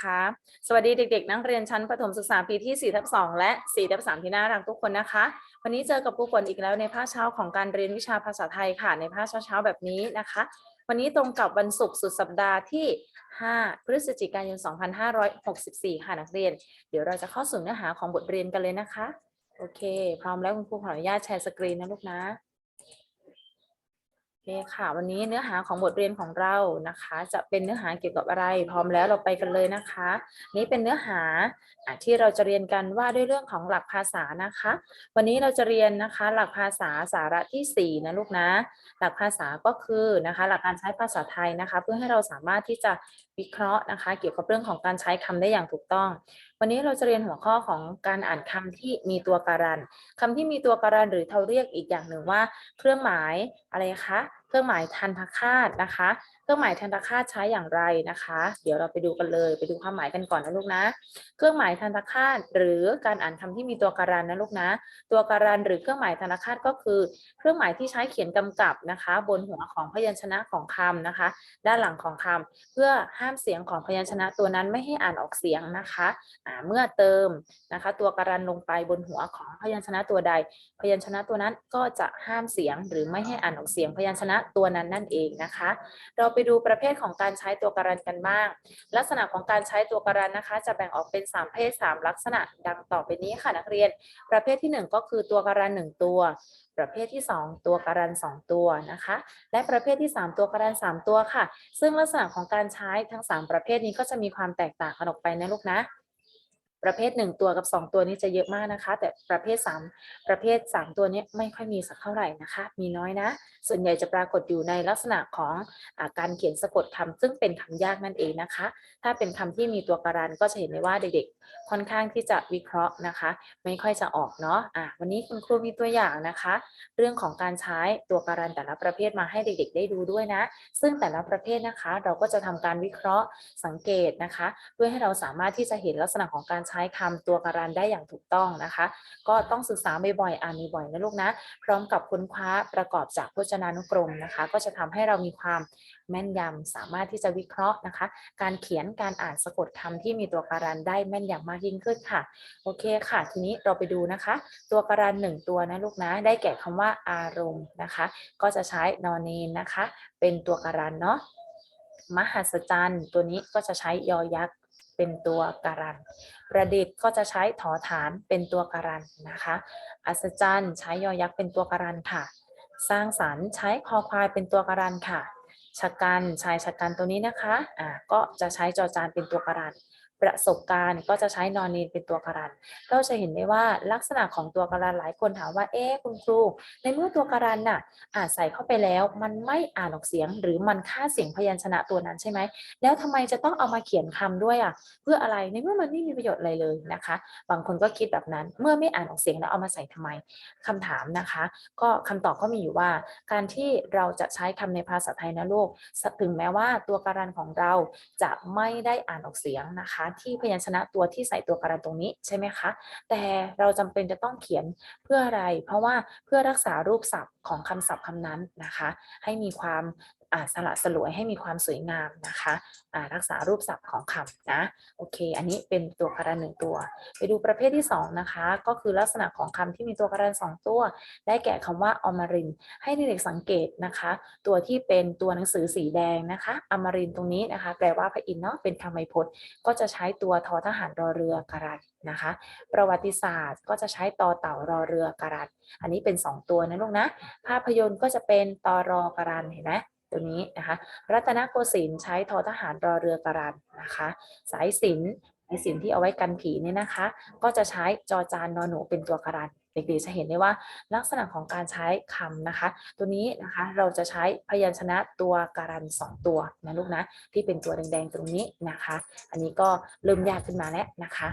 นะคะ สวัสดีเด็ก ๆ นักเรียนชั้นประถมศึกษาปีที่4ทับ2และ4ทับ3ที่น่ารักทุกคนนะคะ วันนี้เจอกับครูฝนอีกแล้วในภาคเช้าของการเรียนวิชาภาษาไทยค่ะ ในภาคเช้าๆแบบนี้นะคะ วันนี้ตรงกับวันศุกร์สุดสัปดาห์ที่ 5 พฤศจิกายน 2564 ค่ะนักเรียน เดี๋ยวเราจะเข้าสู่เนื้อหาของบทเรียนกันเลยนะคะ โอเค พร้อมแล้วคุณครูขออนุญาตแชร์สกรีนนะลูกนะ อเคค่ะ วันนี้เนื้อหาของบทเรียนของเรานะคะ จะเป็นเนื้อหาเกี่ยวกับอะไร พร้อมแล้วเราไปกันเลยนะคะ นี้เป็นเนื้อหาที่เราจะเรียนกันว่าด้วยเรื่องของหลักภาษานะคะ วันนี้เราจะเรียนนะคะ หลักภาษาสาระที่4นะลูกนะ หลักภาษาก็คือนะคะ หลักการใช้ภาษาไทยนะคะ เพื่อให้เราสามารถที่จะ วิเคราะห์นะคะ เกี่ยวกับเรื่องของการใช้คำได้อย่างถูกต้อง วันนี้เราจะเรียนหัวข้อของการอ่านคำที่มีตัวการันคำที่มีตัวการันหรือเราเรียกอีกอย่างหนึ่งว่า เครื่องหมายอะไรคะ เครื่องหมายทันทคาตนะคะ รื่องหมายทันตคาตใช้อย่างไรนะคะ เดี๋ยวเราไปดูกันเลย ไปดูความหมายกันก่อนนะลูกนะ เครื่องหมายทันตคาตหรือการอ่านคำที่มีตัวการันนะลูกนะ ตัวการันหรือเครื่องหมายทันตคาตก็คือ เครื่องหมายที่ใช้เขียนกำกับนะคะ บนหัวของพยัญชนะของคำนะคะ ด้านหลังของคำเพื่อห้ามเสียงของพยัญชนะตัวนั้นไม่ให้อ่านออกเสียงนะคะอ่าเมื่อเติมนะคะ ตัวการันลงไปบนหัวของพยัญชนะตัวใด พยัญชนะตัวนั้นก็จะห้ามเสียงหรือไม่ให้อ่านออกเสียงพยัญชนะตัวนั้นนั่นเองนะคะ เราไปดูประเภทของการใช้ตัวการันกันบ้าง ลักษณะของการใช้ตัวการันนะคะ จะแบ่งออกเป็น 3 เพศ 3 ลักษณะดังต่อไปนี้ค่ะนักเรียน ประเภทที่ 1 ก็คือตัวการัน 1 ตัว ประเภทที่ 2 ตัวการัน 2 ตัวนะคะ และประเภทที่ 3 ตัวการัน 3 ตัวค่ะ ซึ่งลักษณะของการใช้ทั้ง 3 ประเภทนี้ก็จะมีความแตกต่างกันออกไปนะลูกนะ ประเภท 1 ตัวกับ 2 ตัวนี้จะเยอะมากนะคะ แต่ประเภท 3 ประเภท 3 ตัวนี้ไม่ค่อยมีสักเท่าไหร่นะคะ มีน้อยนะ ส่วนใหญ่จะปรากฏอยู่ในลักษณะของอาการเขียนสะกดคำซึ่งเป็นคำยากนั่นเองนะคะ ถ้าเป็นคำที่มีตัวการันก็จะเห็นได้ว่าเด็กๆ ค่อนข้างที่จะวิเคราะห์นะคะ ไม่ค่อยจะออกเนาะอะวันนี้คุณครูมีตัวอย่างนะคะ เรื่องของการใช้ตัวการันแต่ละประเภทมาให้เด็กๆ ได้ดูด้วยนะ ซึ่งแต่ละประเภทนะคะ เราก็จะทำการวิเคราะห์สังเกตนะคะ เพื่อให้เราสามารถที่จะเห็นลักษณะของการใช้คำตัวการันได้อย่างถูกต้องนะคะ ก็ต้องศึกษาบ่อยๆอ่านบ่อยๆนะลูกนะ พร้อมกับค้นคว้าประกอบจากพจนานุกรมนะคะ ก็จะทำให้เรามีความแม่นยำสามารถที่จะวิเคราะห์นะคะ การเขียนการอ่านสะกดคำที่มีตัวการันได้แม่นยำมากยิ่งขึ้นค่ะโอเคค่ะ ทีนี้เราไปดูนะคะ ตัวการันหนึ่งตัวนะลูกนะได้แก่คำว่าอารมณ์นะคะ ก็จะใช้นอนเนนนะคะ เป็นตัวการันเนาะมหัศจรรย์ ตัวนี้ก็จะใช้ยอยักษ์ เป็นตัวการัน ประดิษฐ์ก็จะใช้ถอฐานเป็นตัวการันนะคะ อัศจรรย์ใช้ยอยักษ์เป็นตัวการันค่ะ สร้างสรรค์ใช้คอควายเป็นตัวการันค่ะชะกันชายชะกันตัวนี้นะคะ อ่า ก็จะใช้จอจานเป็นตัวการัน ประสบการณ์ก็จะใช้นอนเนนเป็นตัวการัน เราจะเห็นได้ว่าลักษณะของตัวการันหลายคนถามว่าเอ๊ะคุณครู ในเมื่อตัวการันน่ะอ่านใส่เข้าไปแล้ว มันไม่อ่านออกเสียง หรือมันค่าเสียงพยัญชนะตัวนั้นใช่ไหมแล้วทำไมจะต้องเอามาเขียนคำด้วยอะเพื่ออะไรในเมื่อมันไม่มีประโยชน์อะไรเลยนะคะ บางคนก็คิดแบบนั้นเมื่อไม่อ่านออกเสียงแล้วเอามาใส่ทำไมคำถามนะคะ ก็คำตอบก็มีอยู่ว่า การที่เราจะใช้คำในภาษาไทยนะลูกถึงแม้ว่าตัวการันของเราจะไม่ได้อ่านออกเสียงนะคะที่พยัญชนะตัวที่ใส่ตัวการันตรงนี้ใช่ไหมคะ แต่เราจำเป็นจะต้องเขียนเพื่ออะไร เพราะว่าเพื่อรักษารูปศัพท์ของคำศัพท์คำนั้นนะคะ ให้มีความ สละสลวยให้มีความสวยงามนะคะอ่ารักษารูปศัพท์ของคำนะโอเค อันนี้เป็นตัวการันหนึ่งตัว ไปดูประเภทที่สองนะคะก็คือลักษณะของคำที่มีตัวการันสองตัว ได้แก่คำว่าอมรินให้เด็กสังเกตนะคะ ตัวที่เป็นตัวหนังสือสีแดงนะคะอมรินตรงนี้นะคะ แปลว่าพระอินทร์เนาะเป็นคำไวยพจน์ ก็จะใช้ตัวทอทหารรอเรือการันนะคะ ประวัติศาสตร์ก็จะใช้ตอเต่ารอเรือการันอันนี้เป็น 2 ตัวนะลูกนะภาพยนตร์ก็จะเป็นตอรอการันเห็นไหม ตัวนี้นะคะรัตนโกสินทร์ใช้ทอทหารรอเรือการันนะคะ สายสินสายสินที่เอาไว้กันผีเนี่ยนะคะ ก็จะใช้จอจานนอนหนูเป็นตัวการัน เด็กๆจะเห็นได้ว่าลักษณะของการใช้คำนะคะ ตัวนี้นะคะเราจะใช้พยัญชนะตัวการันสองตัวนะลูกนะที่เป็นตัวแดงๆตรงนี้นะคะ อันนี้ก็เริ่มยากขึ้นมาแล้วนะคะ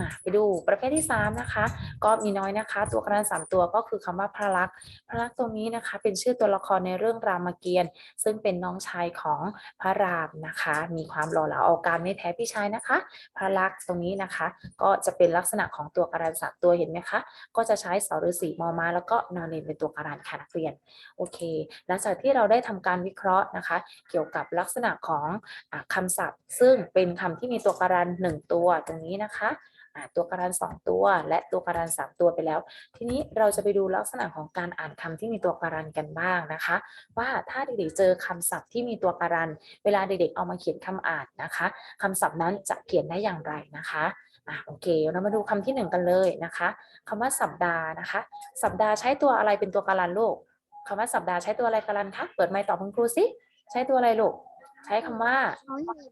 อะไปดูประเภทที่3นะคะก็มีน้อยนะคะ ตัวการันสามตัวก็คือคำว่าพระลักษณ์พระลักษณ์ตรงนี้นะคะ เป็นชื่อตัวละครในเรื่องรามเกียรติ์ซึ่งเป็นน้องชายของพระรามนะคะ มีความหล่อเหลาเอาการไม่แพ้พี่ชายนะคะ พระลักษณ์ตรงนี้นะคะ ก็จะเป็นลักษณะของตัวการันสามตัวเห็นไหมคะก็จะใช้สฤษีมอมาแล้วก็นอนเนนเป็นตัวการันค่ะนักเรียนโอเค หลังจากที่เราได้ทำการวิเคราะห์นะคะ เกี่ยวกับลักษณะของอาคำศัพท์ ซึ่งเป็นคำที่มีตัวการันหนึ่งตัวตรงนี้นะคะตัวการันสองตัว และตัวการันสามตัวไปแล้ว ทีนี้เราจะไปดูลักษณะของการอ่านคำที่มีตัวการันกันบ้างนะคะ ว่าถ้าเด็กๆเจอคำศัพท์ที่มีตัวการัน เวลาเด็กๆเอามาเขียนคำอ่านนะคะคำศัพท์นั้นจะเขียนได้อย่างไรนะคะ อะโอเค เรามาดูคำที่หนึ่งกันเลยนะคะคำว่าสัปดาห์นะคะ สัปดาห์ใช้ตัวอะไรเป็นตัวการันลูกคำว่าสัปดาห์ใช้ตัวอะไรการันคะเปิดไมค์ตอบคุณครูสิใช้ตัวอะไรลูกใช้คำว่า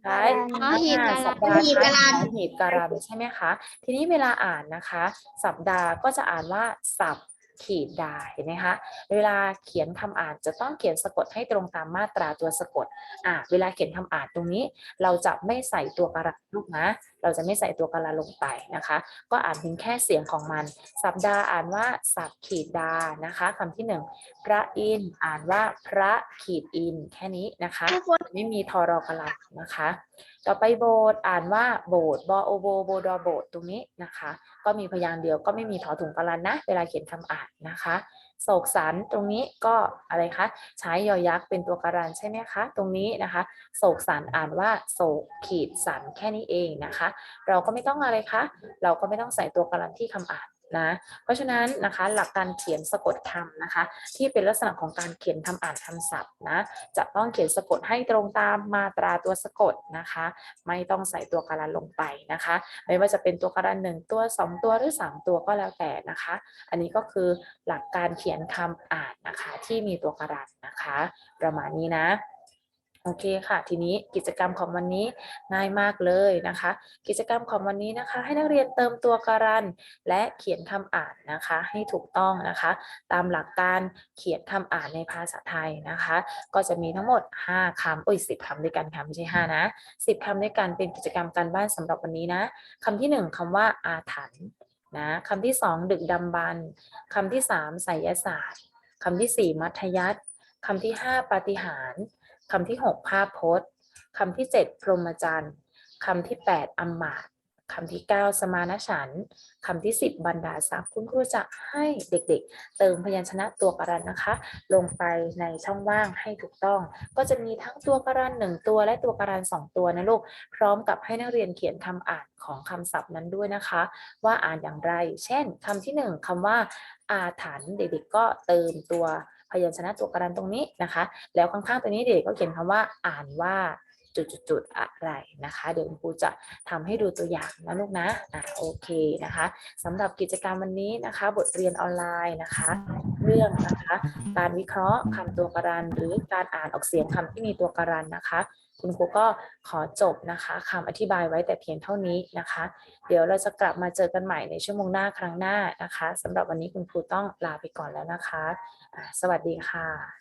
ใช้อ๋อหีบการันสัปดาห์หีบการันใช้หีบการันใช่ไหมคะ ทีนี้เวลาอ่านนะคะ สัปดาห์ก็จะอ่านว่าสับ ขีดดาเห็นไหมคะเวลาเขียนคำอ่านจะต้องเขียนสะกดให้ตรงตามมาตราตัวสะกดอ่าเวลาเขียนคำอ่านตรงนี้ เราจะไม่ใส่ตัวการันลูกนะ เราจะไม่ใส่ตัวการันลงไปนะคะ ก็อ่านเพียงแค่เสียงของมัน สัปดาห์อ่านว่าสับขีดดานะคะคำที่หนึ่งพระอินอ่านว่าพระขีดอิน แค่นี้นะคะ ไม่มีทอรอกลันนะคะ ต่อไปโบสถ์อ่านว่าโบสถ์บอโอโบโบดอโบสถ์ตรงนี้นะคะ ก็มีพยางค์เดียวก็ไม่มีถอถุงกลันนะ เวลาเขียนคำอ่านนะคะโศกสันตรงนี้ก็อะไรคะใช้ยอยักษ์เป็นตัวการันใช่ไหมคะ ตรงนี้นะคะโศกสันอ่านว่าโศกขีดสันแค่นี้เองนะคะ เราก็ไม่ต้องอะไรคะ เราก็ไม่ต้องใส่ตัวการันที่คำอ่าน นะ เพราะฉะนั้นนะคะหลักการเขียนสะกดคำนะคะ ที่เป็นลักษณะของการเขียนคำอ่านคำศัพท์นะจะต้องเขียนสะกดให้ตรงตามมาตราตัวสะกดนะคะ ไม่ต้องใส่ตัวการันลงไปนะคะ ไม่ว่าจะเป็นตัวการันหนึ่งตัวสองตัวหรือสามตัวก็แล้วแต่นะคะ อันนี้ก็คือหลักการเขียนคำอ่านนะคะ ที่มีตัวการันนะคะ ประมาณนี้นะ โอเคค่ะ ทีนี้กิจกรรมของวันนี้ง่ายมากเลยนะคะ กิจกรรมของวันนี้นะคะ ให้นักเรียนเติมตัวการัน และเขียนคำอ่านนะคะ ให้ถูกต้องนะคะ ตามหลักการเขียนคำอ่านในภาษาไทยนะคะ ก็จะมีทั้งหมด 5คำโอ้ย10คำด้วยกันค่ะไม่ใช่5นะ10คำด้วยกันเป็นกิจกรรมการบ้านสำหรับวันนี้นะคำที่ 1คำว่าอาถรรพ์นะคำที่ 2 ดึกดำบรรคำที่3ไสยศาสตร์คำทีสี่4 มัธยัสถ์คำที่ 5 ปาฏิหาริย์ คำที่ 6 ภาพพจน์คำที่ 7 พรหมจรรย์คำที่ 8อำมมาตคำที่ 9 สมานฉันท์คำที่ 10 บรรดาศักดิ์คุณครูจะให้เด็กๆ เติมพยัญชนะตัวการันนะคะ ลงไปในช่องว่างให้ถูกต้อง ก็จะมีทั้งตัวการันหนึ่งตัวและตัวการันสองตัวนะลูก พร้อมกับให้นักเรียนเขียนคำอ่านของคำศัพท์นั้นด้วยนะคะ ว่าอ่านอย่างไร เช่นคำที่หนึ่งคำว่าอาถรรพ์เด็กๆ ก็เติมตัว พยัญชนะตัวการันตรงนี้นะคะ แล้วข้างๆตัวนี้เด็กก็เขียนคำว่าอ่านว่าจุดๆอะไรนะคะ เดี๋ยวครูจะทำให้ดูตัวอย่างนะลูกนะอะโอเคนะคะสำหรับกิจกรรมวันนี้นะคะ บทเรียนออนไลน์นะคะ เรื่องนะคะ การวิเคราะห์คำตัวการัน หรือการอ่านออกเสียงคำที่มีตัวการันนะคะ คุณครูก็ขอจบนะคะคำอธิบายไว้แต่เพียงเท่านี้นะคะ เดี๋ยวเราจะกลับมาเจอกันใหม่ในชั่วโมงหน้าครั้งหน้านะคะสำหรับวันนี้คุณครูต้องลาไปก่อนแล้วนะคะ สวัสดีค่ะ